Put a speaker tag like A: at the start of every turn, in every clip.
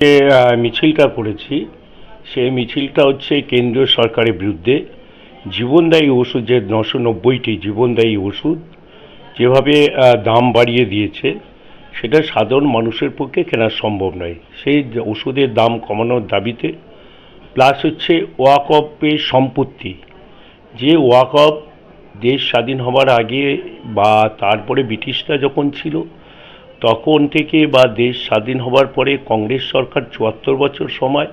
A: যে মিছিলটা করেছি, সেই মিছিলটা হচ্ছে কেন্দ্রীয় সরকারের বিরুদ্ধে। জীবনদায়ী ওষুধ যে নশো নব্বইটি জীবনদায়ী ওষুধ, যেভাবে দাম বাড়িয়ে দিয়েছে, সেটা সাধারণ মানুষের পক্ষে কেনা সম্ভব নয়। সেই ওষুধের দাম কমানোর দাবিতে, প্লাস হচ্ছে ওয়াকফের সম্পত্তি। যে ওয়াকফ দেশ স্বাধীন হবার আগে বা তারপরে ব্রিটিশরা যখন ছিল তখন থেকে বা দেশ স্বাধীন হবার পরে কংগ্রেস সরকার চুয়াত্তর বছর সময়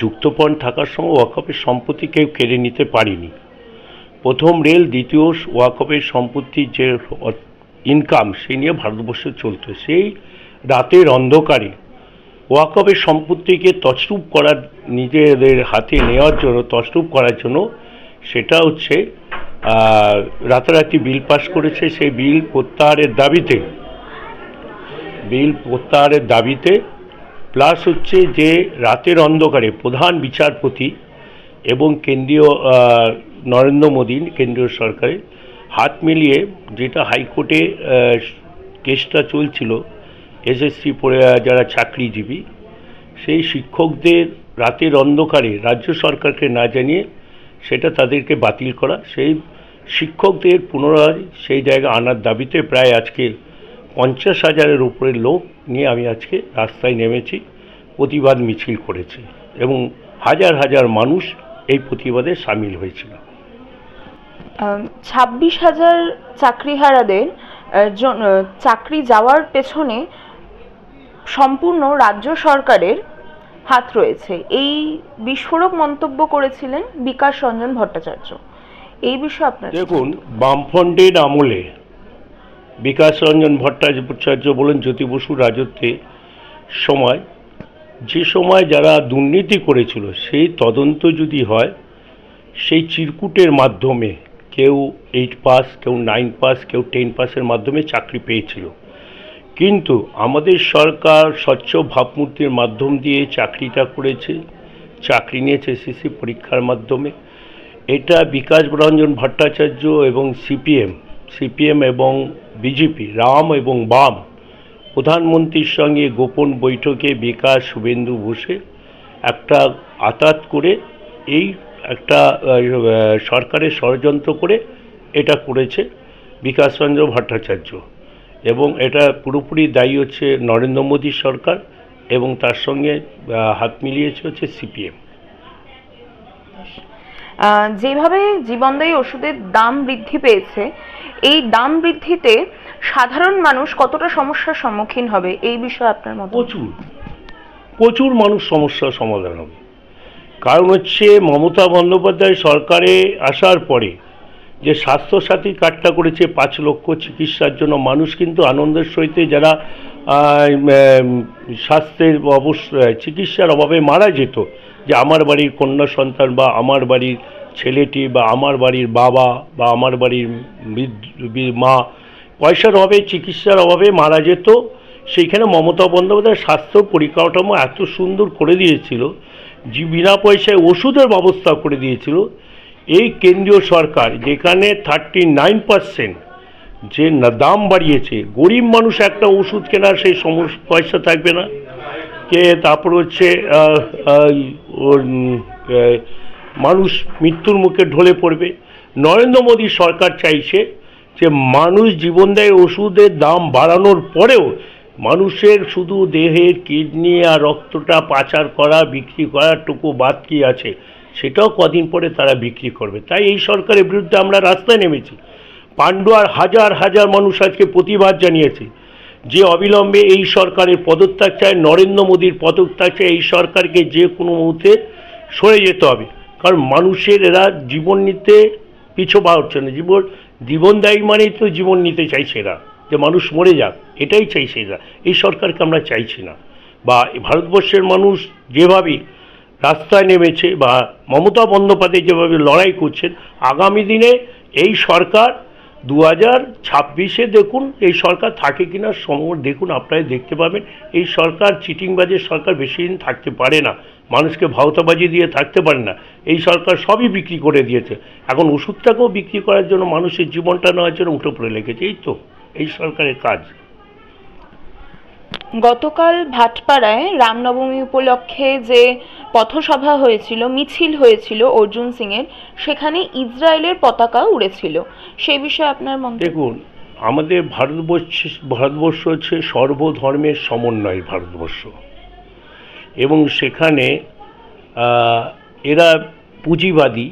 A: যুক্তপণ থাকার সময় ওয়াকফের সম্পত্তি কেউ কেড়ে নিতে পারেনি। প্রথম রেল, দ্বিতীয় ওয়াকফের সম্পত্তির যে ইনকাম সেই নিয়ে ভারতবর্ষ চলতো। সেই রাতের অন্ধকারে ওয়াকফের সম্পত্তিকে তছরূপ করার, নিজেদের হাতে নেওয়ার জন্য, তছরূপ করার জন্য সেটা হচ্ছে রাতারাতি বিল পাস করেছে। সেই বিল প্রত্যাহারের দাবিতে বিল প্রত্যাহারের দাবিতে, প্লাস হচ্ছে যে রাতের অন্ধকারে প্রধান বিচারপতি এবং কেন্দ্রীয় নরেন্দ্র মোদী, কেন্দ্রীয় সরকারে হাত মিলিয়ে যেটা হাইকোর্টে কেসটা চলছিল, এসএসসি পড়ে যারা চাকরিজীবী, সেই শিক্ষকদের রাতের অন্ধকারে রাজ্য সরকারকে না জানিয়ে সেটা তাদেরকে বাতিল করা, সেই শিক্ষকদের পুনরায় সেই জায়গায় আনার দাবিতে প্রায় আজকে পঞ্চাশ হাজারের উপরে লোক নিয়ে আমি আজকে রাস্তায় নেমেছি প্রতিবাদ মিছিল করেছি এবং হাজার হাজার মানুষ এই প্রতিবাদে সামিল হয়েছিল।
B: ছাব্বিশ হাজার চাকরিহারাদের চাকরি যাওয়ার পেছনে সম্পূর্ণ রাজ্য সরকারের হাত রয়েছে। এই বিস্ফোরক মন্তব্য করেছিলেন বিকাশ রঞ্জন ভট্টাচার্য। এই বিষয়ে আপনার
A: দেখুন বামফ্রন্টের আমলে বিকাশ রঞ্জন ভট্টাচার্য বলেন, জ্যোতি বসু রাজত্বে সময়, যে সময় যারা দুর্নীতি করেছিল, সেই তদন্ত যদি হয়, সেই চিরকুটের মাধ্যমে কেউ এইট পাস কেউ নাইন পাস কেউ টেন পাসের মাধ্যমে চাকরি পেয়েছিল। কিন্তু আমাদের সরকার স্বচ্ছ ভাবমূর্তির মাধ্যম দিয়ে চাকরিটা করেছে, চাকরি নিয়েছে এসএসসি পরীক্ষার মাধ্যমে। এটা বিকাশ রঞ্জন ভট্টাচার্য এবং সিপিএম সিপিএম এবং বিজেপি, রাম এবং বাম, প্রধানমন্ত্রীর সঙ্গে গোপন বৈঠকে বিকাশ শুভেন্দু বসে একটা আতাত করে এই একটা সরকারের ষড়যন্ত্র করে এটা করেছে বিকাশ রঞ্জন ভট্টাচার্য। এবং এটা পুরোপুরি দায়ী হচ্ছে নরেন্দ্র মোদী সরকার এবং তার সঙ্গে হাত মিলিয়েছে হচ্ছে সিপিএম।
B: যেভাবে জীবনদায়ী ওষুধের দাম বৃদ্ধি পেয়েছে, এই দাম বৃদ্ধিতে সাধারণ মানুষ কতটা সমস্যার সম্মুখীন হবে? এই বিষয়ে আপনার মত
A: প্রচুর। প্রচুর মানুষ সমস্যার সমাধান হবে। কারণ হচ্ছে মমতা বন্দ্যোপাধ্যায় সরকারে আসার পরে যে স্বাস্থ্যসাথী কার্ডটা করেছে পাঁচ লক্ষ চিকিৎসার জন্য, মানুষ কিন্তু আনন্দের সহিত যারা স্বাস্থ্যের অবস্থা চিকিৎসার অভাবে মারা যেত, যে আমার বাড়ির কন্যা সন্তান বা আমার বাড়ির ছেলেটি বা আমার বাড়ির বাবা বা আমার বাড়ির মা, পয়সার অভাবে, চিকিৎসার অভাবে মারা যেত। সেইখানে মমতা বন্দ্যোপাধ্যায় স্বাস্থ্য পরিকাঠামো এত সুন্দর করে দিয়েছিল, যে বিনা পয়সায় ওষুধের ব্যবস্থা করে দিয়েছিল এই কেন্দ্রীয় সরকার যেখানে থার্টি নাইন পার্সেন্ট যে দাম বাড়িয়েছে, গরিব মানুষ একটা ওষুধ কেনার সেই সমস্ত পয়সা থাকবে না। কে তারপর হচ্ছে মানুষ মৃত্যুর মুখে ঢলে পড়বে। নরেন্দ্র মোদী সরকার চাইছে যে মানুষ জীবনদায়ী ওষুধের দাম বাড়ানোর পরেও মানুষের শুধু দেহের কিডনি আর রক্তটা পাচার করা, বিক্রি করারটুকু বাদ কি আছে? সেটাও কদিন পরে তারা বিক্রি করবে। তাই এই সরকারের বিরুদ্ধে আমরা রাস্তায় নেমেছি। পান্ডুয়ার হাজার হাজার মানুষ আজকে প্রতিবাদ জানিয়েছে যে অবিলম্বে এই সরকারের পদত্যাগ চায়, নরেন্দ্র মোদীর পদত্যাগ চায়, এই সরকারকে যে কোনো মুহূর্তে সরে যেতে হবে। কারণ মানুষের এরা জীবন নিতে পিছু হচ্ছে না। জীবন জীবনদায়ী মানেই তো জীবন নিতে চাইছে এরা, যে মানুষ মরে যাক, এটাই চাইছে এরা। এই সরকারকে আমরা চাইছি না। বা ভারতবর্ষের মানুষ যেভাবে রাস্তায় নেমেছে বা মমতা বন্দ্যোপাধ্যায় যেভাবে লড়াই করছেন, আগামী দিনে এই সরকার দু হাজার ছাব্বিশে দেখুন এই সরকার থাকে কিনা সমর দেখুন আপনারা দেখতে পাবেন। এই সরকার চিটিংবাজের সরকার বেশি দিন থাকতে পারে না। মানুষকে ভাওতাবাজি দিয়ে থাকতে পারে না। এই সরকার সবই বিক্রি করে দিয়েছে। এখন ওষুধটাকেও বিক্রি করার জন্য মানুষের জীবনটা নেওয়ার জন্য উঠে পড়ে লেগেছে। এই তো, এই সরকারের কাজ।
B: গতকাল ভাটপাড়ায় রামনবমী উপলক্ষে যে পথসভা হয়েছিল, মিছিল হয়েছিল অর্জুন সিংয়ের, সেখানে ইসরায়েলের পতাকা উড়েছিল। সেই বিষয়ে আপনার মন্তব্য?
A: দেখুন, আমাদের ভারতবর্ষ ভারতবর্ষ হচ্ছে সর্বধর্মের সমন্বয় ভারতবর্ষ। এবং সেখানে এরা পুঁজিবাদী,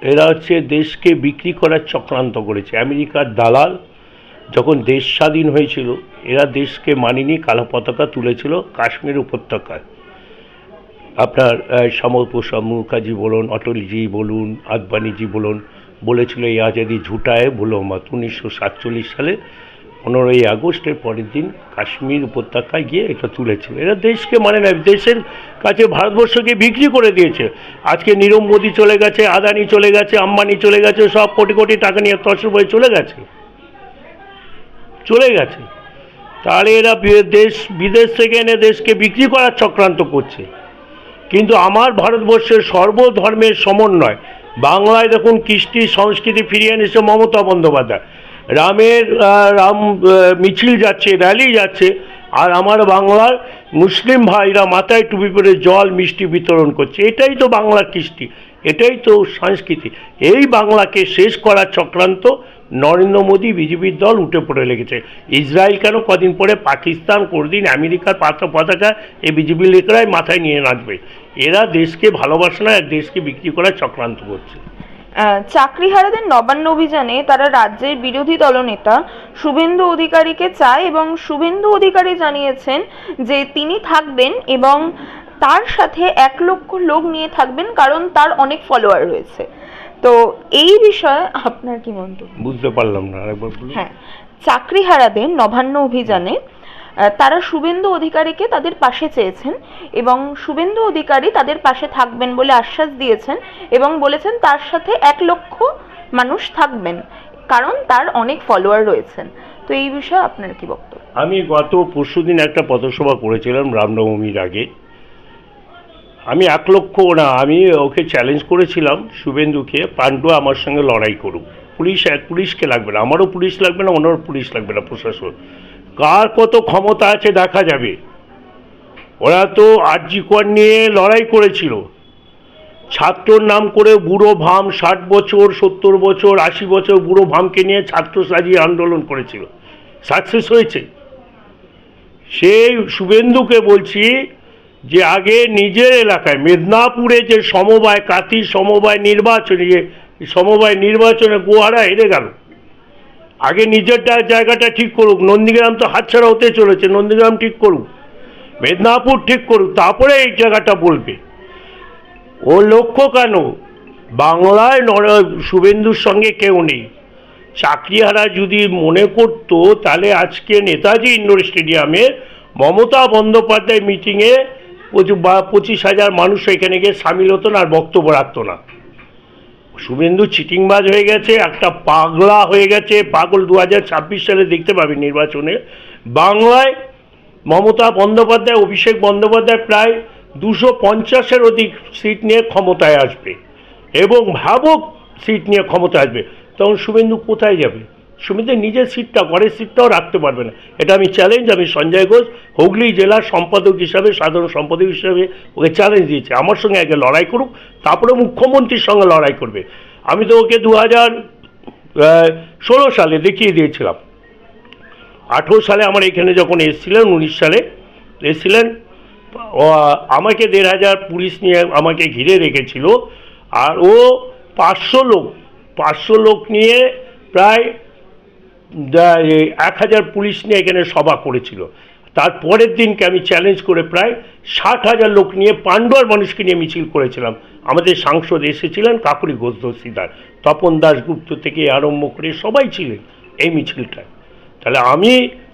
A: এরা হচ্ছে দেশকে বিক্রি করার চক্রান্ত করেছে। আমেরিকার দালাল যখন দেশ স্বাধীন হয়েছিল, এরা দেশকে মানিনি, কালো পতাকা তুলেছিল, কাশ্মীর উপত্যকায়। আপনার শ্যামল প্রসাদ বলুন, অটলজি বলুন, আদবানিজি বলুন, বলেছিল এই আজাদি ঝুটায় বলো মত উনিশশো সাতচল্লিশ সালে, পনেরোই আগস্টের পরের দিন কাশ্মীর উপত্যকায় গিয়ে এটা তুলেছিল। এরা দেশকে মানে না, দেশের কাছে ভারতবর্ষকে বিক্রি করে দিয়েছে। আজকে নীরব মোদী চলে গেছে, আদানি চলে গেছে, আম্বানি চলে গেছে, সব কোটি কোটি টাকা নিয়ে তসর বয়ে চলে গেছে। চলে গেছে। তাহলে এরা দেশ বিদেশ থেকে এনে দেশকে বিক্রি করার চক্রান্ত করছে। কিন্তু আমার ভারতবর্ষের সর্বধর্মের সমন্বয়, বাংলায় দেখুন কৃষ্টি সংস্কৃতি ফিরিয়ে এনেছে মমতা বন্দ্যোপাধ্যায়। রামের রাম মিছিল যাচ্ছে র্যালি যাচ্ছে, আর আমার বাংলার মুসলিম ভাইরা মাথায় টুপি পরে জল, মিষ্টি বিতরণ করছে। এটাই তো বাংলার কৃষ্টি, এটাই তো সংস্কৃতি। এই বাংলাকে শেষ করার চক্রান্ত নরেন্দ্র মোদী বিজেপির দল উঠে পড়ে লেগেছে। ইসরায়েল কেন কদিন পরে পাকিস্তান কোনদিন আমেরিকার পাতা পতাকা এই বিজেপি লোকেরাই মাথায় নিয়ে নাচবে? এরা দেশকে ভালোবাসে না আর দেশকে বিক্রি করার চক্রান্ত করছে।
B: আহ, চাকরিহারাদের নবান্ন অভিযানে তারা রাজ্যের বিরোধী দলনেতা শুভেন্দু অধিকারীকে চায় এবং শুভেন্দু অধিকারী জানিয়েছেন যে তিনি থাকবেন এবং তার সাথে এক লক্ষ লোক নিয়ে থাকবেন কারণ তার অনেক ফলোয়ার রয়েছে। তো এই বিষয়ে আপনার কি মন্তব্য?
A: বুঝতে পারলাম না আরেকবার বলুন।
B: হ্যাঁ চাকরি চাকরিহারাদের নবান্ন অভিযানে তারা শুভেন্দু অধিকারীকে তাদের পাশে চেয়েছেন এবং শুভেন্দু অধিকারী তাদের পাশে থাকবেন বলে আশ্বাস দিয়েছেন এবং বলেছেন তার সাথে এক লক্ষ মানুষ থাকবেন কারণ তার অনেক ফলোয়ার রয়েছেন। তো এই বিষয়ে আপনার কি বক্তব্য?
A: আমি গত পরশুদিন একটা পথসভা করেছিলাম রামনবমীর আগে। আমি এক লক্ষ না, আমি ওকে চ্যালেঞ্জ করেছিলাম শুভেন্দুকে পাণ্ডু আমার সঙ্গে লড়াই করুক। পুলিশ, এক পুলিশকে লাগবে না, আমারও পুলিশ লাগবে না ওনারও পুলিশ লাগবে না প্রশাসন। কার কত ক্ষমতা আছে দেখা যাবে। ওরা তো আরজি কর নিয়ে লড়াই করেছিল। ছাত্রর নাম করে বুড়ো ভাম ষাট বছর, সত্তর বছর, আশি বছর বুড়ো ভামকে নিয়ে ছাত্র সাজিয়ে আন্দোলন করেছিল। সাকসেস হয়েছে। সেই শুভেন্দুকে বলছি যে আগে নিজের এলাকায় মেদিনীপুরে যে সমবায় কাতি সমবায় নির্বাচনে, যে সমবায় নির্বাচনে গোয়ারা হেরে গেল। আগে নিজের জায়গাটা ঠিক করুক, নন্দীগ্রাম তো হাতছাড়া হতে চলেছে, নন্দীগ্রাম ঠিক করুক, মেদিনীপুর ঠিক করুক, তারপরে এই জায়গাটা বলবে। ও লক্ষ্য কেন? বাংলায় নর- শুভেন্দুর সঙ্গে কেউ নেই। চাকরিহারা যদি মনে করতো, তাহলে আজকে নেতাজি ইন্ডোর স্টেডিয়ামে মমতা বন্দ্যোপাধ্যায় মিটিংয়ে বা পঁচিশ হাজার মানুষ এখানে গিয়ে সামিল হতো না আর বক্তব্য রাখতো না। শুভেন্দু চিটিংবাজ হয়ে গেছে, একটা পাগলা হয়ে গেছে, পাগল দু হাজার ছাব্বিশ সালে দেখতে পাবি নির্বাচনে। বাংলায় মমতা বন্দ্যোপাধ্যায়, অভিষেক বন্দ্যোপাধ্যায় প্রায় দুশো পঞ্চাশের অধিক সিট নিয়ে ক্ষমতায় আসবে এবং ভাবক সিট নিয়ে ক্ষমতায় আসবে। তখন শুভেন্দু কোথায় যাবে? শুভেন্দু নিজের সিটটা, ঘরের সিটটাও রাখতে পারবে না। এটা আমি চ্যালেঞ্জ আমি সঞ্জয় ঘোষ, হুগলি জেলার সম্পাদক হিসাবে, সাধারণ সম্পাদক হিসাবে ওকে চ্যালেঞ্জ দিয়েছে। আমার সঙ্গে আগে লড়াই করুক, তারপরে মুখ্যমন্ত্রীর সঙ্গে লড়াই করবে। আমি তো ওকে দু হাজার ষোলো সালে দেখিয়ে দিয়েছিলাম। আঠেরো সালে আমার এখানে যখন এসেছিলেন, উনিশ সালে এসেছিলেন আমাকে দেড় হাজার পুলিশ নিয়ে আমাকে ঘিরে রেখেছিল। আর ও পাঁচশো লোক পাঁচশো লোক নিয়ে প্রায় এক হাজার পুলিশ নিয়ে এখানে সভা করেছিল। তার পরের দিনকে আমি চ্যালেঞ্জ করে প্রায় ষাট হাজার লোক নিয়ে পাণ্ডুয়ার মানুষকে নিয়ে মিছিল করেছিলাম। আমাদের সাংসদ এসেছিলেন কাকুরি ঘোষ দস্তিদার তপন দাশগুপ্ত থেকে আরম্ভ করে সবাই ছিলেন এই মিছিলটায়। তাহলে আমি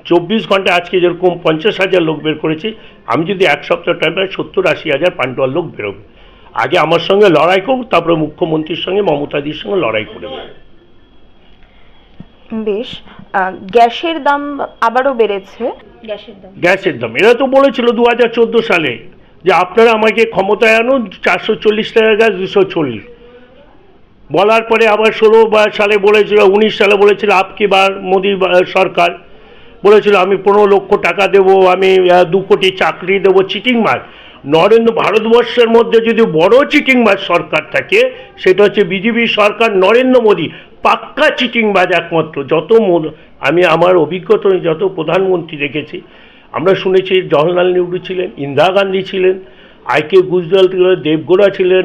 A: চব্বিশ ঘণ্টা আজকে যেরকম পঞ্চাশ হাজার লোক বের করেছি, আমি যদি এক সপ্তাহ টাইম পাই, সত্তর আশি হাজার পাণ্ডুয়ার লোক বেরোবে। আগে আমার সঙ্গে লড়াই করুক, তারপরে মুখ্যমন্ত্রীর সঙ্গে মমতাদির সঙ্গে লড়াই করবে
B: বেশ গ্যাসের দাম আবারও বেড়েছে। গ্যাসের দাম।
A: গ্যাসের দাম। এরা তো বলেছিল দু হাজার চোদ্দ সালে যে আপনারা আমাকে ক্ষমতায় আনুন চারশো চল্লিশ টাকা গ্যাস দুশো চল্লিশ। বলার পরে আবার ষোলো বা সালে বলেছিল উনিশ সালে বলেছিল আপকি বার মোদী সরকার বলেছিল আমি পনেরো লক্ষ টাকা দেবো আমি দু কোটি চাকরি দেবো চিটিং মার নরেন্দ্র ভারতবর্ষের মধ্যে যদি বড় চিটিং মার সরকার থাকে সেটা হচ্ছে বিজেপি সরকার নরেন্দ্র মোদী। পাক্কা চিটিংবাজ একমাত্র যত আমি আমার অভিজ্ঞতা যত প্রধানমন্ত্রী দেখেছি, আমরা শুনেছি জওহরলাল নেহরু ছিলেন, ইন্দিরা গান্ধী ছিলেন, আই কে গুজরাল দেবগোড়া ছিলেন,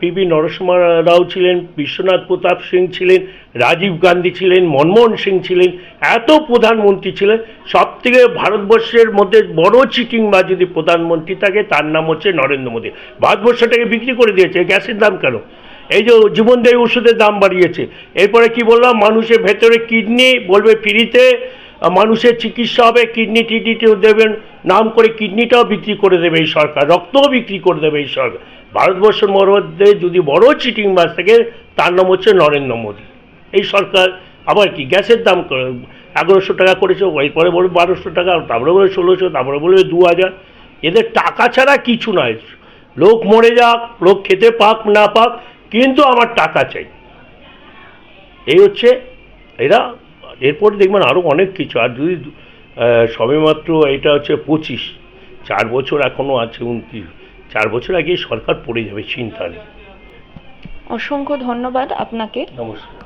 A: পি বি নরসিংহ রাও ছিলেন, বিশ্বনাথ প্রতাপ সিং ছিলেন, রাজীব গান্ধী ছিলেন, মনমোহন সিং ছিলেন, এত প্রধানমন্ত্রী ছিলেন। সব থেকে ভারতবর্ষের মধ্যে বড় চিটিং বা যদি প্রধানমন্ত্রী থাকে, তার নাম হচ্ছে নরেন্দ্র মোদী। ভারতবর্ষটাকে বিক্রি করে দিয়েছে, গ্যাসের দাম কেন? এই যে জীবনদায়ী ওষুধের দাম বাড়িয়েছে। এরপরে কি বললাম, মানুষের ভেতরে কিডনি বলবে ফ্রিতে মানুষের চিকিৎসা হবে, কিডনি টিডনিটিও দেবেন, নাম করে কিডনিটাও বিক্রি করে দেবে এই সরকার, রক্তও বিক্রি করে দেবে এই সরকার। ভারতবর্ষের মধ্যে যদি বড় চিটিং বাস থাকে, তার নাম হচ্ছে নরেন্দ্র মোদী। এই সরকার আবার কি, গ্যাসের দাম এগারোশো টাকা করেছে, এরপরে বলবে বারোশো টাকা, তারপরে বলে ষোলোশো, তারপরে বলবে দু হাজার। এদের টাকা ছাড়া কিছু নয়। লোক মরে যাক, লোক খেতে পাক, না পাক কিন্তু আমার টাকা চাই। এই হচ্ছে এরা এরপর দেখবেন আরও অনেক কিছু। আর যদি সবেমাত্র এটা হচ্ছে পঁচিশ চার বছর এখনও আছে উনত্রিশ চার বছর আগে সরকার পড়ে যাবে চিন্তা নেই।
B: অসংখ্য ধন্যবাদ আপনাকে।
A: নমস্কার।